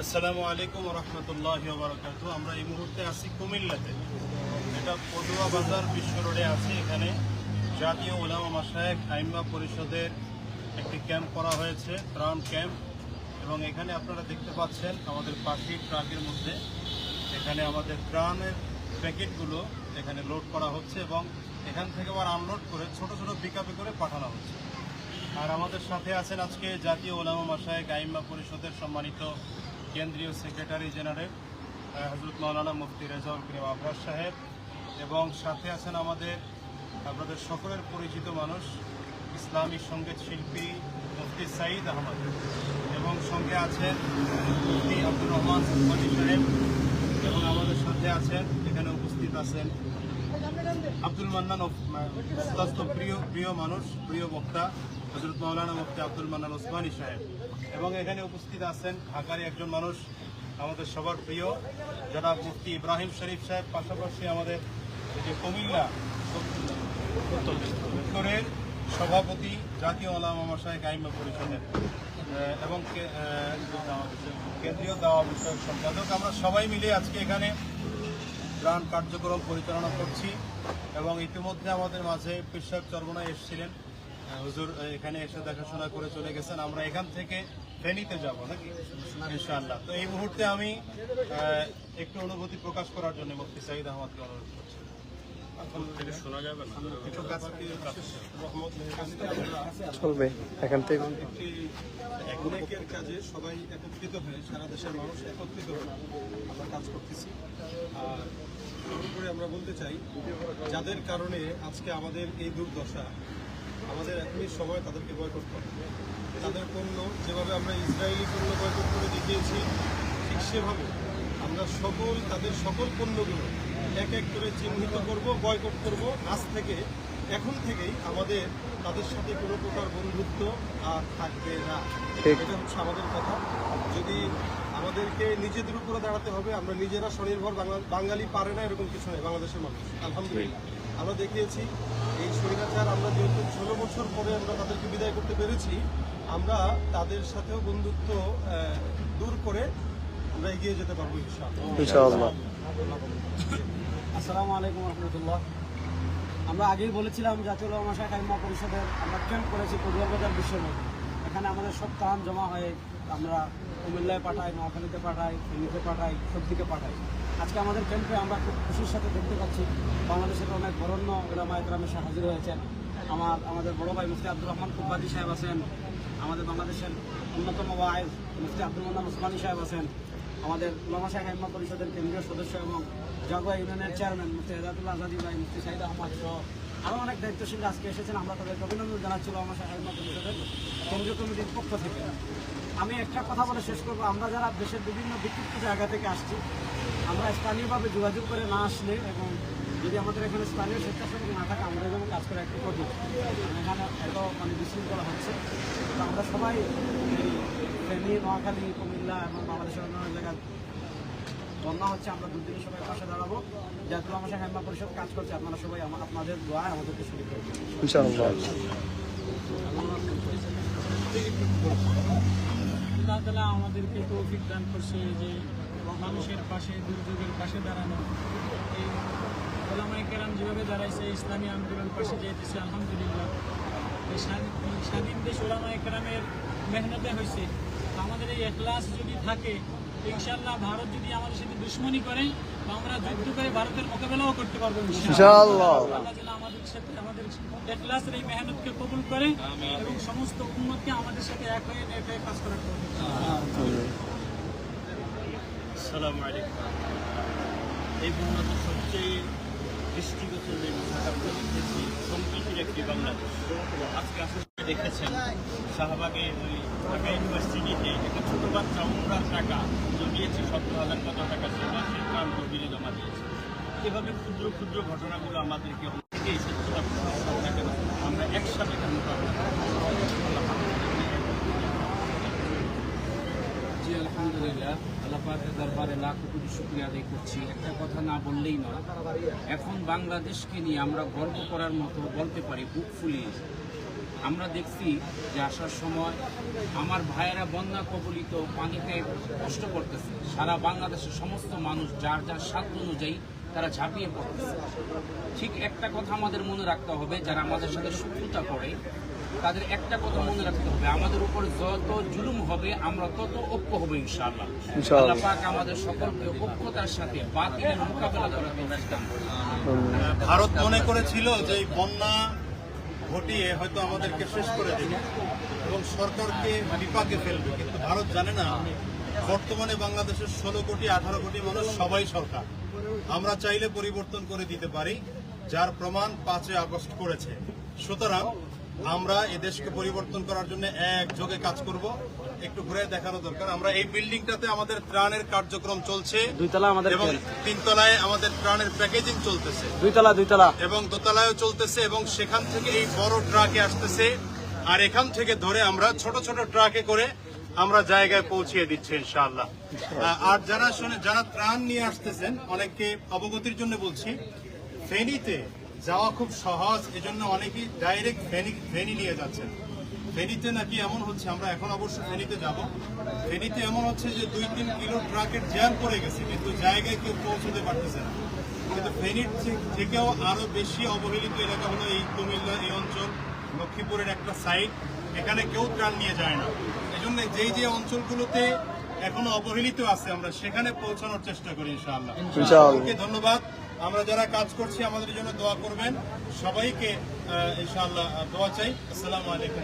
আসসালামু আলাইকুম রহমতুল্লাহ বারকাত আমরা এই মুহূর্তে আছি কুমিল্লাতে। এটা পদুয়া বাজার বিশ্ব রোডে আছে। এখানে জাতীয় ওলামা মাসায়েক আইম্মা পরিষদের একটি ক্যাম্প করা হয়েছে, ত্রাণ ক্যাম্প। এবং এখানে আপনারা দেখতে পাচ্ছেন আমাদের পাখির ট্রাকের মধ্যে এখানে আমাদের ত্রাণের প্যাকেটগুলো এখানে লোড করা হচ্ছে এবং এখান থেকে আবার আনলোড করে ছোট ছোট পিকআপে করে পাঠানো হচ্ছে। আর আমাদের সাথে আছেন আজকে জাতীয় ওলামা মাসায়েক আইম্মা পরিষদের সম্মানিত কেন্দ্রীয় সেক্রেটারি জেনারেল হজরত মৌলানা মুফতি রেজাউল করিম আব্বাস সাহেব এবং সাথে আছেন আমাদের, আপনাদের সকলের পরিচিত মানুষ, ইসলামী সংগীত শিল্পী মুফতি সাঈদ আহমদ এবং সঙ্গে আছেন মুফতি আব্দুর রহমান সাহেব এবং আমাদের সাথে আছেন, এখানে উপস্থিত আছেন আব্দুল মান্নান অত্যন্ত প্রিয় প্রিয় মানুষ, প্রিয় বক্তা হজরত মৌলানা মুফতি আব্দুল মান্নান ওসমানী সাহেব। এবং এখানে উপস্থিত আছেন ঢাকারই একজন মানুষ, আমাদের সবার প্রিয় যারা মুফতি ইব্রাহিম শরীফ সাহেব। পাশাপাশি আমাদের যে কুমিল্লা উত্তরের সভাপতি, জাতীয় আলামা মশাই গাইমা পরিষদের এবং কেন্দ্রীয় দাওয়া বিষয়ক সম্পাদক। আমরা সবাই মিলে আজকে এখানে ত্রাণ কার্যক্রম পরিচালনা করছি এবং ইতিমধ্যে আমাদের মাঝে পিসাব চর্বনায় এসেছিলেন। হুজুর এখানে এসে দেখাশোনা করে চলে গেছেন। আমরা এখান থেকে ফেনীতে যাব নাকি? ইনশাআল্লাহ। তো এই মুহূর্তে আমি একটু অনুভূতি প্রকাশ করার জন্য মুফতি সাইদ আহমদকে অনুরোধ করছি। চলবে এখান থেকে। অনেকের কাজে সবাই একত্রিত হয়ে সারা দেশের মানুষ একত্রিত হয়ে আমরা কাজ করতেছি। আর সর্বোপরি আমরা বলতে চাই যাদের কারণে আজকে আমাদের এই দুর্দশা আমাদের এখনই সময় তাদেরকে বয়কট করতে হবে তাদের পণ্য যেভাবে আমরা ইসরায়েলি পণ্য বয়কট করে দেখিয়েছি ঠিক সেভাবে আমরা সকল তাদের সকল পণ্যগুলো এক এক করে চিহ্নিত করব বয়কট করব। আজ থেকে এখন থেকেই আমাদের তাদের সাথে কোনো প্রকার বন্ধুত্ব আর থাকবে না। এটা হচ্ছে আমাদের কথা। যদি আমাদেরকে নিজেদের উপরে দাঁড়াতে হবে। আমরা নিজেরা স্বনির্ভর বাংলা- বাঙালি পারে না এরকম কিছু নয় বাংলাদেশের মানুষ। আলহামদুলিল্লাহ। আমরা দেখিয়েছি এই স্বৈরাচার আমরা যেহেতু ষোলো বছর পরে আমরা তাদেরকে বিদায় করতে পেরেছি আমরা তাদের সাথেও বন্ধুত্ব দূর করে আমরা এগিয়ে যেতে পারব ইনশাআল্লাহ। ইনশাআল্লাহ। আসসালামু আলাইকুম রহমতুল্লাহ। আমরা আগেই বলেছিলাম জাতীয় শাখা ইম্মা পরিষদের আমরা ক্যাম্প করেছি পটুয়ার বাজার বিশ্বের এখানে আমাদের সব ত্রাণ জমা হয়ে আমরা কুমিল্লায় পাঠাই নোয়াখালীতে পাঠাই ফেনীতে পাঠাই সব দিকে পাঠাই আজকে আমাদের ক্যাম্পে আমরা খুব খুশির সাথে দেখতে পাচ্ছি, বাংলাদেশের অনেক বরণ্য ওলামা একরাম এসে হাজির হয়েছেন। আমার, আমাদের বড় ভাই মুফতি আব্দুর রহমান কুব্বাদি সাহেব আছেন, আমাদের বাংলাদেশের অন্যতম ওয়াইজ মুফতি আব্দুল মান্নান ওসমানী সাহেব আছেন, আমাদের উলামা শাখা ইম্মা পরিষদের কেন্দ্রীয় সদস্য এবং জাগুয়া ইউনিয়নের চেয়ারম্যান মুফতি হেদাতুল্লাহ আজাদি ভাই, মুফতি সাইদ আহমদ সহ আরও অনেক দায়িত্বশীল আজকে এসেছেন, আমরা তাদেরকে অভিনন্দন জানাচ্ছি উলামা শাখা ইম্মা পরিষদের কেন্দ্রীয় কমিটির পক্ষ থেকে। আমি একটা কথা বলে শেষ করব, আমরা যারা দেশের বিভিন্ন বিক্ষিপ্ত জায়গা থেকে আসছি, আমরা স্থানীয়ভাবে যোগাযোগ করে না আসলে এবং যদি আমাদের এখানে স্থানীয় স্বেচ্ছাসেবক না থাকে আমাদের যেমন কাজ করে একটু কঠিন। এখানে এত মানে বিশৃঙ্খলা হচ্ছে। আমরা সবাই ফেনী, নোয়াখালী, কুমিল্লা এবং বাংলাদেশের অন্যান্য জায়গায় বন্যা হচ্ছে আমরা দুদিনে সময় পাশে দাঁড়াবো। জাতীয় আমার সাথে হেম্মা পরিষদ কাজ করছে আপনারা সবাই আপনাদের দোয়ায় আমাদেরকে শুরু করবেন আল্লাহ তালা আমাদেরকে তৌফিক দান করছে যে মানুষের পাশে দুর্যোগের পাশে দাঁড়ানো। এই ওলামাই কেরাম যেভাবে দাঁড়াইছে ইসলামী আন্দোলন পাশে যেতেছে আলহামদুলিল্লাহ। স্বাধীন দেশ ওলামাই কেরামের মেহনতে হয়েছে আমাদের এই এখলাস যদি থাকে ইনশাল্লাহ ভারত যদি আমাদের সাথে দুশ্মনী করে তো আমরা যুদ্ধ করে ভারতের মোকাবেলাও করতে পারব ইনশাআল্লাহ। আমাদের সাথে আমাদের এখলাসের এই মেহনতকে কবুল করে এবং সমস্ত উন্নতকে আমাদের সাথে এক হয়ে এক হয়ে কাজ করার আসসালামু আলাইকুম। এই বাংলাদেশ সবচেয়ে দৃষ্টিগোচর যে বিষয়টা আমরা দেখেছি সম্প্রীতির একটি বাংলাদেশ। আজকে আসলে দেখেছেন শাহবাগে ওই ঢাকা ইউনিভার্সিটিতে একটা ছোট বাচ্চা উমরার টাকা জমিয়েছে সতেরো হাজার কত টাকা সে মাসের ত্রাণ তহবিলে জমা দিয়েছে। এভাবে ক্ষুদ্র ক্ষুদ্র ঘটনাগুলো আমাদেরকে অনেকে এই স্বচ্ছতা প্রশংসা থাকে না আমরা একসাথে কেন আলহামদুলিল্লাহ। আল্লাহ পাকের দরবারে লাখ কোটি শুক্রিয়া আদায় করছি। একটা কথা না বললেই নয়, এখন বাংলাদেশকে নিয়ে আমরা গর্ব করার মতো বলতে পারি, বুক ফুলিয়ে। আমরা দেখছি যে আসার সময় আমার ভাইয়েরা বন্যা কবলিত পানিতে কষ্ট করতেছে সারা বাংলাদেশের সমস্ত মানুষ যার যার সাধ্য অনুযায়ী তারা ঝাঁপিয়ে পড়তেছে ঠিক একটা কথা আমাদের মনে রাখতে হবে যারা আমাদের সাথে শত্রুতা করে তাদের একটা কথা মনে রাখতে হবে আমাদের উপর যত জুলুম হবে আমরা তত ঐক্য হবে ইনশাআল্লাহ ইনশাআল্লাহ। আল্লাহ পাক আমাদের সকলকে ঐক্যতার সাথে বাতিলের মোকাবেলা করার। ভারত মনে করেছিল যে বন্যা ঘটিয়ে হয়তো আমাদেরকে শেষ করে দেবে এবং সরকারকে বিপাকে ফেলবে। কিন্তু ভারত জানে না, বর্তমানে বাংলাদেশের ষোলো কোটি, আঠারো কোটি মানুষ সবাই সরকার। আমরা চাইলে পরিবর্তন করে দিতে পারি, যার প্রমাণ পাঁচে আগস্ট করেছে। সুতরাং আমরা এদেশকে দেশকে পরিবর্তন করার জন্য একযোগে কাজ করব। একটু ঘুরে দেখানো দরকার। আমরা এই বিল্ডিংটাতে আমাদের ত্রাণের কার্যক্রম চলছে দুইতলা আমাদের এবং তিনতলায় আমাদের ত্রাণের প্যাকেজিং চলতেছে। দুইতলা দুইতলা। এবং দোতলায়ও চলতেছে এবং সেখান থেকে এই বড় ট্রাকে আসতেছে। আর এখান থেকে ধরে আমরা ছোট ছোট ট্রাকে করে আমরা জায়গায় পৌঁছিয়ে দিচ্ছি ইনশাআল্লাহ। আর যারা শুনে যারা ত্রাণ নিয়ে আসতেছেন অনেককে অবগতির জন্য বলছি ফেনীতে যাওয়া খুব সহজ এজন্য অনেকেই ডাইরেক্ট ফেনী ফেনী নিয়ে যাচ্ছেন। ফেনীতে নাকি এমন হচ্ছে আমরা এখন অবশ্য ফেনীতে যাব। ফেনীতে এমন হচ্ছে যে দুই তিন কিলো ট্রাকের জ্যাম পড়ে গেছে কিন্তু জায়গায় কেউ পৌঁছতে পারতেছে না। কিন্তু ফেনীর থেকেও আরও বেশি অবহেলিত এলাকা হলো এই কুমিল্লা এই অঞ্চল লক্ষ্মীপুরের একটা সাইড এখানে কেউ ত্রাণ নিয়ে যায় না। এজন্য যেই যে অঞ্চলগুলোতে এখনও অবহেলিত আছে আমরা সেখানে পৌঁছানোর চেষ্টা করি ইনশাআল্লাহ। ধন্যবাদ। আমরা যারা কাজ করছি আমাদের জন্য দোয়া করবেন সবাইকে ইনশাআল্লাহ দোয়া চাই আসসালামু আলাইকুম